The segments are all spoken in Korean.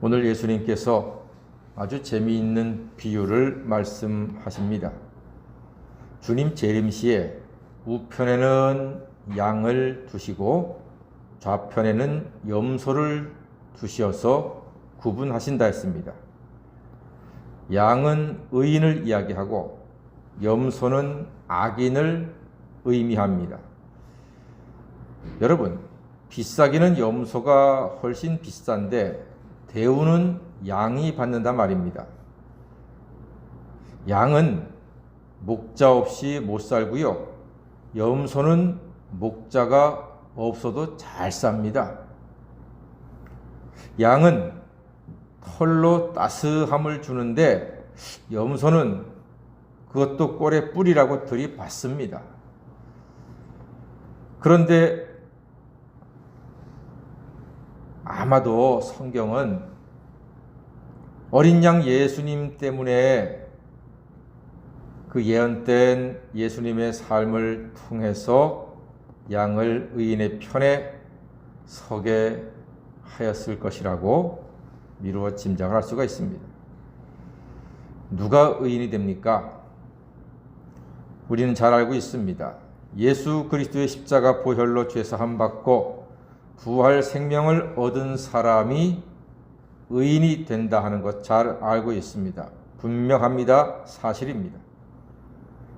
오늘 예수님께서 아주 재미있는 비유를 말씀하십니다. 주님 재림시에 우편에는 양을 두시고 좌편에는 염소를 두시어서 구분하신다 했습니다. 양은 의인을 이야기하고 염소는 악인을 의미합니다. 여러분, 비싸기는 염소가 훨씬 비싼데 대우는 양이 받는다 말입니다. 양은 목자 없이 못 살고요. 염소는 목자가 없어도 잘 삽니다. 양은 털로 따스함을 주는데 염소는 그것도 꼴에 뿌리라고 들이받습니다. 그런데 아마도 성경은 어린 양 예수님 때문에 그 예언된 예수님의 삶을 통해서 양을 의인의 편에 서게 하였을 것이라고 미루어 짐작을 할 수가 있습니다. 누가 의인이 됩니까? 우리는 잘 알고 있습니다. 예수 그리스도의 십자가 보혈로 죄사함 받고 부활 생명을 얻은 사람이 의인이 된다 하는 것 잘 알고 있습니다. 분명합니다. 사실입니다.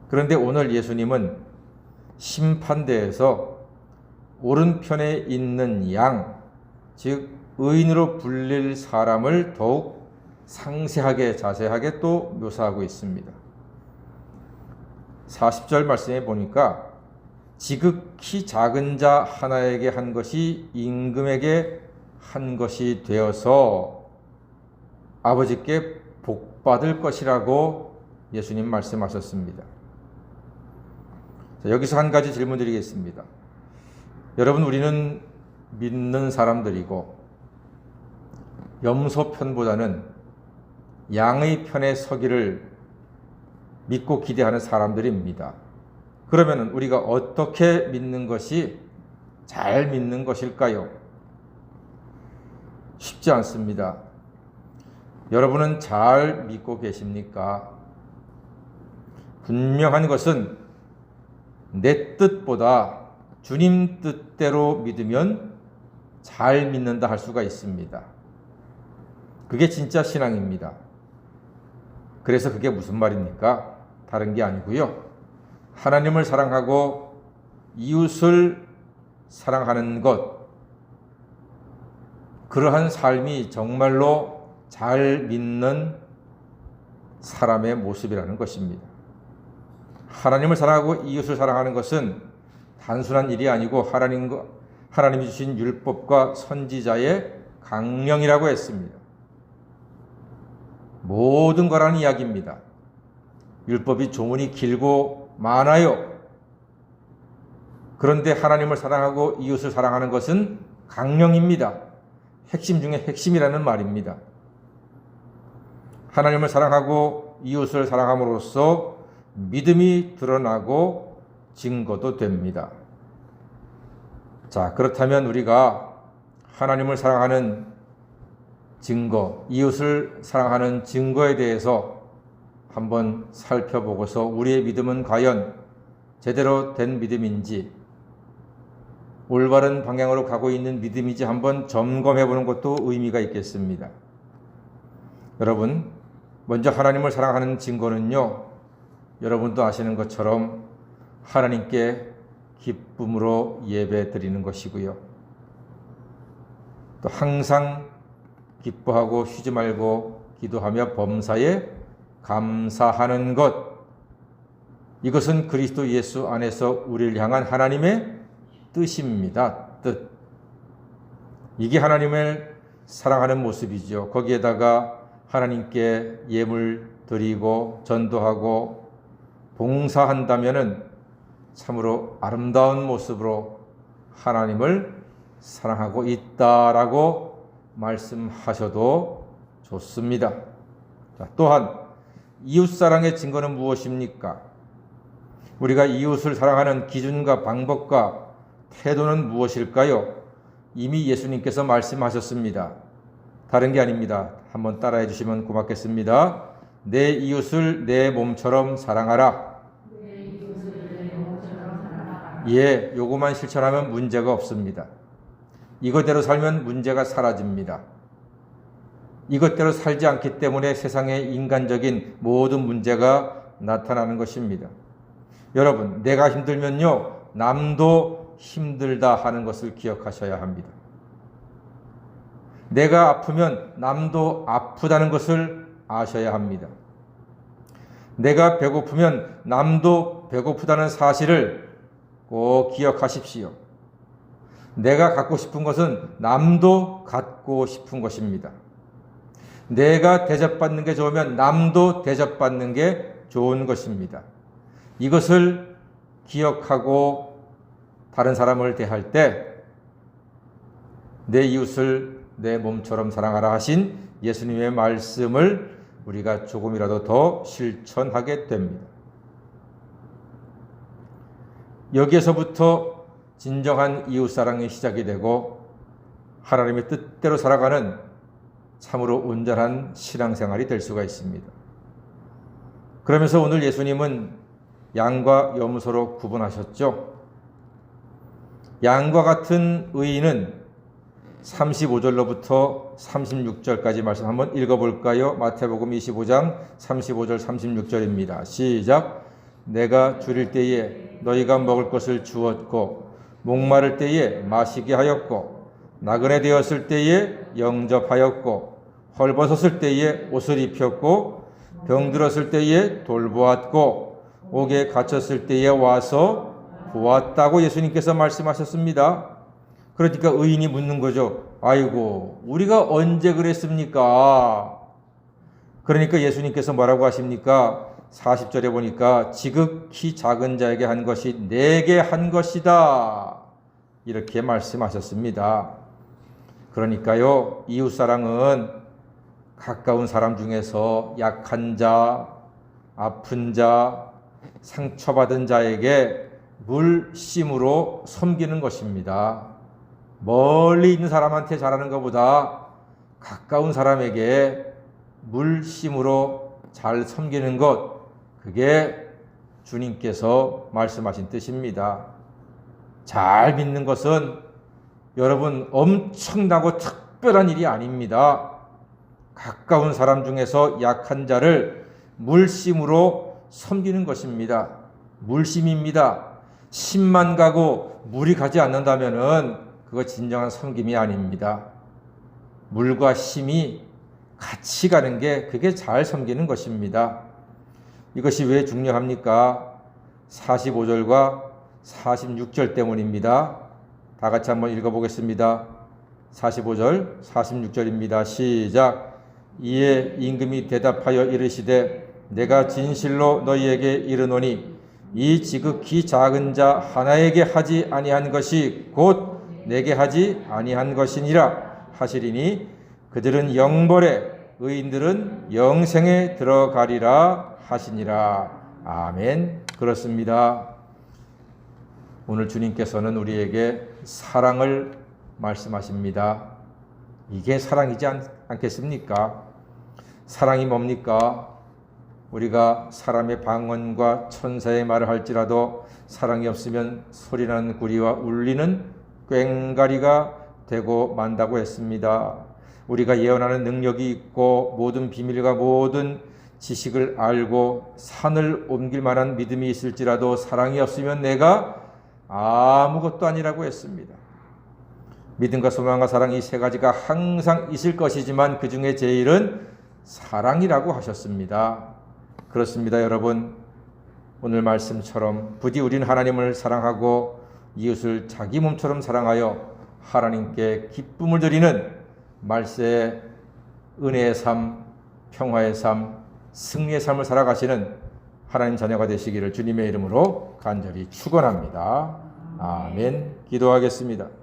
그런데 오늘 예수님은 심판대에서 오른편에 있는 양, 즉 의인으로 불릴 사람을 더욱 상세하게 자세하게 또 묘사하고 있습니다. 40절 말씀에 보니까 지극히 작은 자 하나에게 한 것이 임금에게 한 것이 되어서 아버지께 복받을 것이라고 예수님 말씀하셨습니다. 자, 여기서 한 가지 질문 드리겠습니다. 여러분, 우리는 믿는 사람들이고, 염소 편보다는 양의 편에 서기를 믿고 기대하는 사람들입니다. 그러면 우리가 어떻게 믿는 것이 잘 믿는 것일까요? 쉽지 않습니다. 여러분은 잘 믿고 계십니까? 분명한 것은 내 뜻보다 주님 뜻대로 믿으면 잘 믿는다 할 수가 있습니다. 그게 진짜 신앙입니다. 그래서 그게 무슨 말입니까? 다른 게 아니고요. 하나님을 사랑하고 이웃을 사랑하는 것, 그러한 삶이 정말로 잘 믿는 사람의 모습이라는 것입니다. 하나님을 사랑하고 이웃을 사랑하는 것은 단순한 일이 아니고 하나님과 하나님이 주신 율법과 선지자의 강령이라고 했습니다. 모든 거라는 이야기입니다. 율법이 조문이 길고 많아요. 그런데 하나님을 사랑하고 이웃을 사랑하는 것은 강령입니다. 핵심 중에 핵심이라는 말입니다. 하나님을 사랑하고 이웃을 사랑함으로써 믿음이 드러나고 증거도 됩니다. 자, 그렇다면 우리가 하나님을 사랑하는 증거, 이웃을 사랑하는 증거에 대해서 한번 살펴보고서 우리의 믿음은 과연 제대로 된 믿음인지 올바른 방향으로 가고 있는 믿음이지 한번 점검해 보는 것도 의미가 있겠습니다. 여러분, 먼저 하나님을 사랑하는 증거는요, 여러분도 아시는 것처럼 하나님께 기쁨으로 예배 드리는 것이고요. 또 항상 기뻐하고 쉬지 말고 기도하며 범사에 감사하는 것. 이것은 그리스도 예수 안에서 우리를 향한 하나님의 뜻입니다. 뜻. 이게 하나님을 사랑하는 모습이죠. 거기에다가 하나님께 예물 드리고 전도하고 봉사한다면은 참으로 아름다운 모습으로 하나님을 사랑하고 있다라고 말씀하셔도 좋습니다. 자, 또한 이웃 사랑의 증거는 무엇입니까? 우리가 이웃을 사랑하는 기준과 방법과 태도는 무엇일까요? 이미 예수님께서 말씀하셨습니다. 다른 게 아닙니다. 한번 따라해 주시면 고맙겠습니다. 내 이웃을 내 몸처럼 사랑하라. 예, 요거만 실천하면 문제가 없습니다. 이것대로 살면 문제가 사라집니다. 이것대로 살지 않기 때문에 세상에 인간적인 모든 문제가 나타나는 것입니다. 여러분, 내가 힘들면요, 남도 힘들다 하는 것을 기억하셔야 합니다. 내가 아프면 남도 아프다는 것을 아셔야 합니다. 내가 배고프면 남도 배고프다는 사실을 꼭 기억하십시오. 내가 갖고 싶은 것은 남도 갖고 싶은 것입니다. 내가 대접받는 게 좋으면 남도 대접받는 게 좋은 것입니다. 이것을 기억하고 다른 사람을 대할 때 내 이웃을 내 몸처럼 사랑하라 하신 예수님의 말씀을 우리가 조금이라도 더 실천하게 됩니다. 여기에서부터 진정한 이웃사랑이 시작이 되고 하나님의 뜻대로 살아가는 참으로 온전한 신앙생활이 될 수가 있습니다. 그러면서 오늘 예수님은 양과 염소로 구분하셨죠. 양과 같은 의인은 35절로부터 36절까지 말씀 한번 읽어볼까요? 마태복음 25장 35절 36절입니다. 시작. 내가 줄일 때에 너희가 먹을 것을 주었고 목마를 때에 마시게 하였고 나그네 되었을 때에 영접하였고 헐벗었을 때에 옷을 입혔고 병들었을 때에 돌보았고 옥에 갇혔을 때에 와서 보았다고 예수님께서 말씀하셨습니다. 그러니까 의인이 묻는 거죠. 아이고, 우리가 언제 그랬습니까? 그러니까 예수님께서 뭐라고 하십니까? 40절에 보니까 지극히 작은 자에게 한 것이 내게 한 것이다. 이렇게 말씀하셨습니다. 그러니까요, 이웃사랑은 가까운 사람 중에서 약한 자, 아픈 자, 상처받은 자에게 물심으로 섬기는 것입니다. 멀리 있는 사람한테 잘하는 것보다 가까운 사람에게 물심으로 잘 섬기는 것, 그게 주님께서 말씀하신 뜻입니다. 잘 믿는 것은 여러분 엄청나고 특별한 일이 아닙니다. 가까운 사람 중에서 약한 자를 물심으로 섬기는 것입니다. 물심입니다. 심만 가고 물이 가지 않는다면은 그거 진정한 섬김이 아닙니다. 물과 심이 같이 가는 게 그게 잘 섬기는 것입니다. 이것이 왜 중요합니까? 45절과 46절 때문입니다. 다 같이 한번 읽어보겠습니다. 45절, 46절입니다. 시작. 이에 임금이 대답하여 이르시되 내가 진실로 너희에게 이르노니 이 지극히 작은 자 하나에게 하지 아니한 것이 곧 내게 하지 아니한 것이니라 하시리니 그들은 영벌에 의인들은 영생에 들어가리라 하시니라. 아멘. 그렇습니다. 오늘 주님께서는 우리에게 사랑을 말씀하십니다. 이게 사랑이지 않, 겠습니까 사랑이 뭡니까? 우리가 사람의 방언과 천사의 말을 할지라도 사랑이 없으면 소리나는 구리와 울리는 꽹가리가 되고 만다고 했습니다. 우리가 예언하는 능력이 있고 모든 비밀과 모든 지식을 알고 산을 옮길 만한 믿음이 있을지라도 사랑이 없으면 내가 아무것도 아니라고 했습니다. 믿음과 소망과 사랑 이 세 가지가 항상 있을 것이지만 그 중에 제일은 사랑이라고 하셨습니다. 그렇습니다, 여러분. 오늘 말씀처럼 부디 우리는 하나님을 사랑하고 이웃을 자기 몸처럼 사랑하여 하나님께 기쁨을 드리는 말세의 은혜의 삶, 평화의 삶, 승리의 삶을 살아가시는 하나님 자녀가 되시기를 주님의 이름으로 간절히 축원합니다. 아멘. 기도하겠습니다.